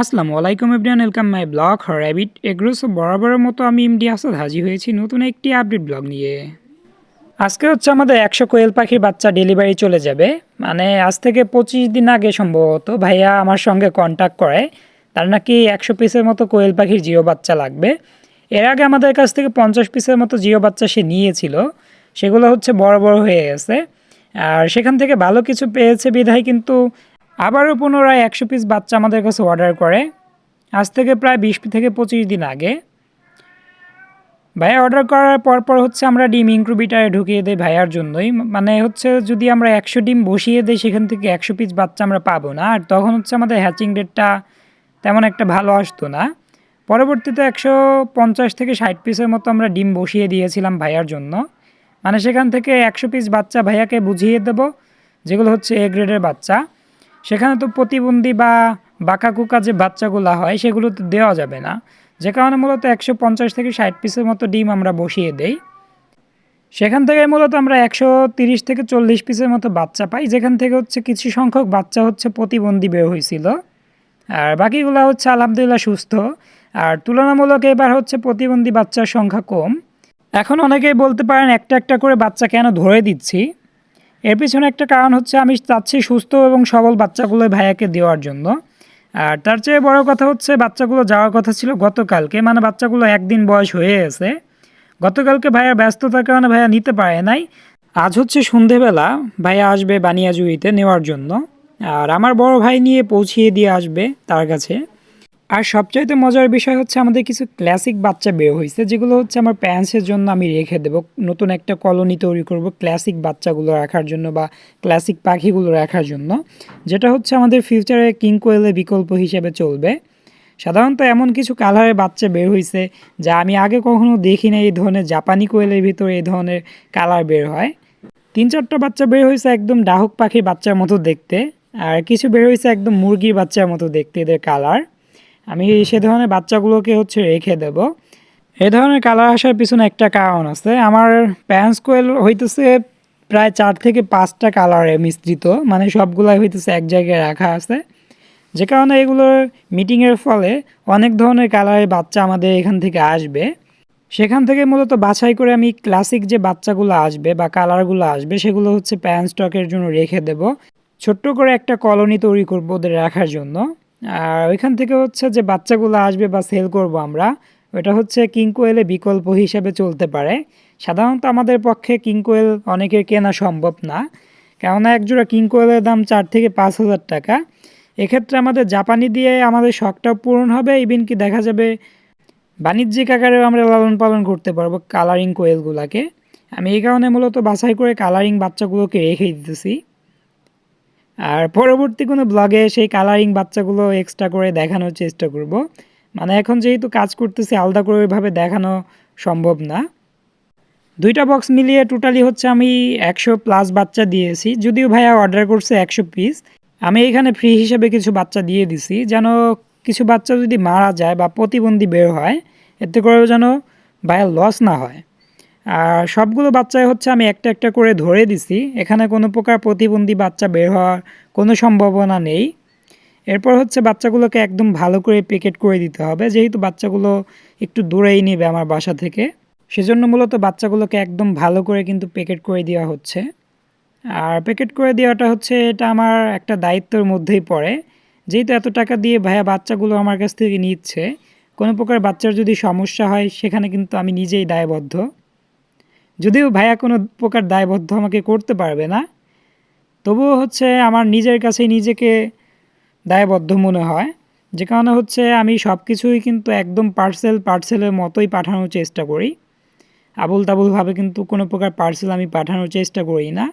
আসসালামু আলাইকুম everyone welcome my blog rabbit agros বরাবরের মতো আমি ইমডি আসাদ হাজির হয়েছি নতুন একটি আপডেট ব্লগ নিয়ে। আজকে হচ্ছে আমাদের একশো কোয়েল পাখির বাচ্চা ডেলিভারি চলে যাবে। মানে আজ থেকে পঁচিশ দিন আগে সম্ভবত ভাইয়া আমার সঙ্গে কন্ট্যাক্ট করে। তার নাকি একশো পিসের মতো কোয়েল পাখির জিও বাচ্চা লাগবে। এর আগে আমাদের কাছ থেকে পঞ্চাশ পিসের মতো জিও বাচ্চা সে নিয়েছিল। সেগুলো হচ্ছে বড় বড় হয়ে গেছে। আর সেখান থেকে ভালো কিছু পেয়েছে বিধায় কিন্তু আবারও পুনরায় একশো পিস বাচ্চা আমাদের কাছে অর্ডার করে। আজ থেকে প্রায় বিশ থেকে পঁচিশ দিন আগে। ভাইয়া অর্ডার করার পর পর হচ্ছে আমরা ডিম ইনক্রুবিটারে ঢুকিয়ে দিই ভাইয়ার জন্যই। মানে হচ্ছে যদি আমরা একশো ডিম বসিয়ে দিই, সেখান থেকে একশো পিস বাচ্চা আমরা পাবো না। আর তখন হচ্ছে আমাদের হ্যাচিং রেটটা তেমন একটা ভালো আসতো না। পরবর্তীতে একশো পঞ্চাশ থেকে ষাট পিসের মতো আমরা ডিম বসিয়ে দিয়েছিলাম ভাইয়ার জন্য। মানে সেখান থেকে একশো পিস বাচ্চা ভাইয়াকে বুঝিয়ে দেবো, যেগুলো হচ্ছে এ গ্রেডের বাচ্চা। সেখানে তো প্রতিবন্ধী বা বাঁকা কুকা যে বাচ্চাগুলো হয়, সেগুলো তো দেওয়া যাবে না। যে কারণে মূলত একশো পঞ্চাশ থেকে ষাট পিসের মতো ডিম আমরা বসিয়ে দেই। সেখান থেকে মূলত আমরা একশো তিরিশ থেকে চল্লিশ পিসের মতো বাচ্চা পাই, যেখান থেকে হচ্ছে কিছু সংখ্যক বাচ্চা হচ্ছে প্রতিবন্ধী বের হয়েছিল। আর বাকিগুলো হচ্ছে আলহামদুলিল্লাহ সুস্থ। আর তুলনামূলক এবার হচ্ছে প্রতিবন্ধী বাচ্চার সংখ্যা কম। এখন অনেকেই বলতে পারেন একটা একটা করে বাচ্চা কেন ধরে দিচ্ছি? এর পিছনে একটা কারণ হচ্ছে আমি চাচ্ছি সুস্থ এবং সবল বাচ্চাগুলো ভাইয়াকে দেওয়ার জন্য। আর তার চেয়ে বড় কথা হচ্ছে বাচ্চাগুলো যাওয়ার কথা ছিল গতকালকে মানে বাচ্চাগুলো একদিন বয়স হয়ে গেছে। গতকালকে ভাইয়া ব্যস্ততার কারণে ভাইয়া নিতে পারে নাই। আজ হচ্ছে সন্ধেবেলা, ভাইয়া আসবে বানিয়াজুড়িতে নেওয়ার জন্য। আর আমার বড় ভাই নিয়ে পৌঁছিয়ে দিয়ে আসবে তার কাছে। আর সবচাইতে মজার বিষয় হচ্ছে আমাদের কিছু ক্লাসিক বাচ্চা বের হয়েছে যেগুলো হচ্ছে আমার প্যান্টসের জন্য আমি রেখে দেবো। নতুন একটা কলোনি তৈরি করব ক্লাসিক বাচ্চাগুলো রাখার জন্য বা ক্লাসিক পাখিগুলো রাখার জন্য, যেটা হচ্ছে আমাদের ফিউচারে কিং কোয়েলের বিকল্প হিসেবে চলবে। সাধারণত এমন কিছু কালারের বাচ্চা বের হয়েছে যা আমি আগে কখনো দেখি না এই ধরনের জাপানি কোয়েলের ভিতরে এই ধরনের কালার বের হয়। তিন চারটা বাচ্চা বের হয়েছে একদম ডাহক পাখির বাচ্চার মতো দেখতে, আর কিছু বের হয়েছে একদম মুরগির বাচ্চার মতো দেখতে এদের কালার আমি সে ধরনের বাচ্চাগুলোকে হচ্ছে রেখে দেব। এ ধরনের কালার আসার পিছনে একটা কারণ আছে। আমার প্যান্স কোয়েল হইতেছে প্রায় চার থেকে পাঁচটা কালারে মিশ্রিত মানে সবগুলাই হইতেছে এক জায়গায় রাখা আছে। যে কারণে এগুলোর মিটিংয়ের ফলে অনেক ধরনের কালারের বাচ্চা আমাদের এখান থেকে আসবে। সেখান থেকে মূলত বাছাই করে আমি ক্লাসিক যে বাচ্চাগুলো আসবে বা কালারগুলো আসবে, সেগুলো হচ্ছে প্যান স্টকের জন্য রেখে দেব। ছোট্ট করে একটা কলোনি তৈরি করব ওদের রাখার জন্য। আর ওইখান থেকে হচ্ছে যে বাচ্চাগুলো আসবে বা সেল করব আমরা, ওটা হচ্ছে কিং কোয়েলে বিকল্প হিসেবে চলতে পারে। সাধারণত আমাদের পক্ষে কিং কোয়েল অনেকের কেনা সম্ভব না, কেননা একজোড়া কিং কোয়েলের দাম চার থেকে পাঁচ হাজার টাকা। এক্ষেত্রে আমাদের জাপানি দিয়ে আমাদের শখটাও পূরণ হবে ইভিন কি দেখা যাবে বাণিজ্যিক আকারেও আমরা লালন পালন করতে পারব কালারিং কোয়েলগুলোকে। আমি এই কারণে মূলত বাছাই করে কালারিং বাচ্চাগুলোকে রেখে দিতেছি। আর পরবর্তী কোনো ব্লগে সেই কালারিং বাচ্চাগুলো এক্সট্রা করে দেখানোর চেষ্টা করব। মানে এখন যেহেতু কাজ করতেছি, আলাদা করে ওইভাবে দেখানো সম্ভব না। দুইটা বক্স মিলিয়ে টোটালি হচ্ছে আমি একশো প্লাস বাচ্চা দিয়েছি। যদিও ভাইয়া অর্ডার করছে একশো পিস আমি এখানে ফ্রি হিসেবে কিছু বাচ্চা দিয়ে দিছি। যেন কিছু বাচ্চা যদি মারা যায় বা প্রতিবন্ধী বের হয়, এতে করেও যেন ভাইয়া লস না হয়। আর সবগুলো বাচ্চাই হচ্ছে আমি একটা একটা করে ধরে দিছি। এখানে কোনো প্রকার প্রতিবন্ধী বাচ্চা বের হওয়ার কোনো সম্ভাবনা নেই। এরপর হচ্ছে বাচ্চাগুলোকে একদম ভালো করে প্যাকেট করে দিতে হবে। যেহেতু বাচ্চাগুলো একটু দূরেই নেবে আমার বাসা থেকে। সেজন্য মূলত বাচ্চাগুলোকে একদম ভালো করে কিন্তু প্যাকেট করে দেওয়া হচ্ছে। আর প্যাকেট করে দেওয়াটা হচ্ছে, এটা আমার একটা দায়িত্বের মধ্যেই পড়ে। যেহেতু এত টাকা দিয়ে ভাইয়া বাচ্চাগুলো আমার কাছ থেকে নিচ্ছে, কোনো প্রকার বাচ্চার যদি সমস্যা হয়, সেখানে কিন্তু আমি নিজেই দায়বদ্ধ। যদিও ভাইয়া কোনো প্রকার দায়বদ্ধ আমাকে করতে পারবে না, তবুও হচ্ছে আমার নিজের কাছে নিজেকে দায়বদ্ধ মনে হয়। যে কারণে হচ্ছে আমি সব কিছুই কিন্তু একদম পার্সেল পার্সেলের মতোই পাঠানোর চেষ্টা করি। আবুল তাবুলভাবে কিন্তু কোনো প্রকার পার্সেল আমি পাঠানোর চেষ্টা করি না।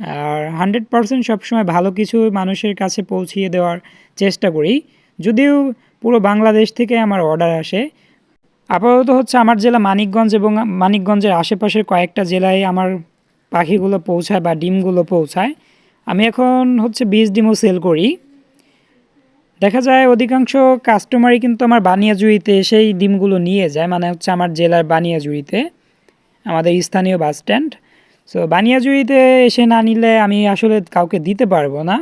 আর হান্ড্রেড পারসেন্ট সবসময় ভালো কিছু মানুষের কাছে পৌঁছিয়ে দেওয়ার চেষ্টা করি। যদিও পুরো বাংলাদেশ থেকে আমার অর্ডার আসে আপাতত হচ্ছে আমার জেলা মানিকগঞ্জ এবং মানিকগঞ্জের আশেপাশের কয়েকটা জেলায় আমার পাখিগুলো পৌঁছায় বা ডিমগুলো পৌঁছায়। আমি এখন হচ্ছে বীজ ডিমও সেল করি। দেখা যায় অধিকাংশ কাস্টমারই কিন্তু আমার বানিয়াজুড়িতে সেই ডিমগুলো নিয়ে যায় মানে হচ্ছে আমার জেলার বানিয়াজুড়িতে, আমাদের স্থানীয় বাস স্ট্যান্ড। সো বানিয়াজুড়িতে এসে না নিলে আমি আসলে কাউকে দিতে পারব না।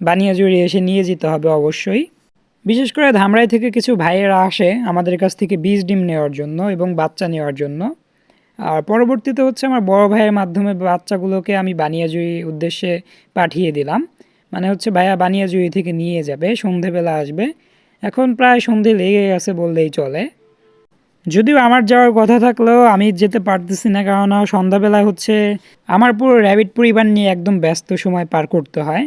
বানিয়াজুড়ি এসে নিয়ে যেতে হবে অবশ্যই। বিশেষ করে ধামরাই থেকে কিছু ভাইয়েরা আসে আমাদের কাছ থেকে বীজ ডিম নেওয়ার জন্য এবং বাচ্চা নেওয়ার জন্য। আর পরবর্তীতে হচ্ছে আমার বড় ভাইয়ের মাধ্যমে বাচ্চাগুলোকে আমি বানিয়াজুড়ি উদ্দেশ্যে পাঠিয়ে দিলাম। মানে হচ্ছে ভাইয়া বানিয়াজুড়ি থেকে নিয়ে যাবে, সন্ধেবেলা আসবে। এখন প্রায় সন্ধে লেগে গেছে বললেই চলে। যদিও আমার যাওয়ার কথা থাকলেও আমি যেতে পারতেছি না কারণ সন্ধ্যাবেলায় হচ্ছে আমার পুরো র্যাবিট পরিবার নিয়ে একদম ব্যস্ত সময় পার করতে হয়।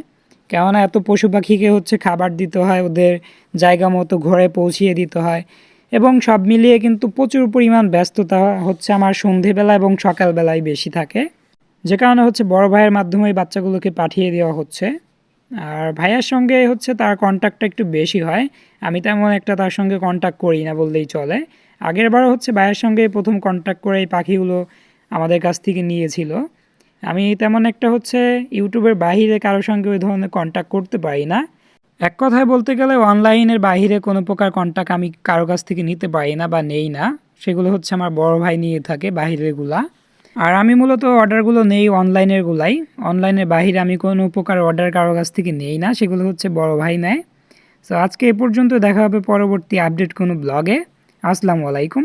কেননা এত পশু পাখিকে হচ্ছে খাবার দিতে হয়, ওদের জায়গা মতো ঘরে পৌঁছিয়ে দিতে হয়। এবং সব মিলিয়ে কিন্তু প্রচুর পরিমাণ ব্যস্ততা হচ্ছে আমার সন্ধেবেলা এবং সকালবেলায় বেশি থাকে। যে কারণে হচ্ছে বড় ভাইয়ের মাধ্যমে বাচ্চাগুলোকে পাঠিয়ে দেওয়া হচ্ছে। আর ভাইয়ার সঙ্গে হচ্ছে তার কন্ট্যাক্টটা একটু বেশি হয়। আমি তেমন একটা তার সঙ্গে কন্ট্যাক্ট করি না বললেই চলে। আগের বার হচ্ছে ভাইয়ের সঙ্গে প্রথম কন্ট্যাক্ট করে এই পাখিগুলো আমাদের কাছ থেকে নিয়েছিল। আমি তেমন একটা হচ্ছে ইউটিউবের বাহিরে কারোর সঙ্গে ওই ধরনের কন্ট্যাক্ট করতে পারি না। এক কথায় বলতে গেলে অনলাইনের বাইরে কোনো প্রকার কন্ট্যাক্ট আমি কারও কাছ থেকে নিতে পারি না বা নেই না। সেগুলো হচ্ছে আমার বড় ভাই নিয়ে থাকে বাহিরেরগুলা। আর আমি মূলত অর্ডারগুলো নেই অনলাইনেরগুলাই। অনলাইনের বাইরে আমি কোনো প্রকার অর্ডার কারও কাছ থেকে নেই না, সেগুলো হচ্ছে বড় ভাই নেয়। সো আজকে এ পর্যন্ত দেখা হবে পরবর্তী আপডেট কোনো ব্লগে আসসালামু আলাইকুম।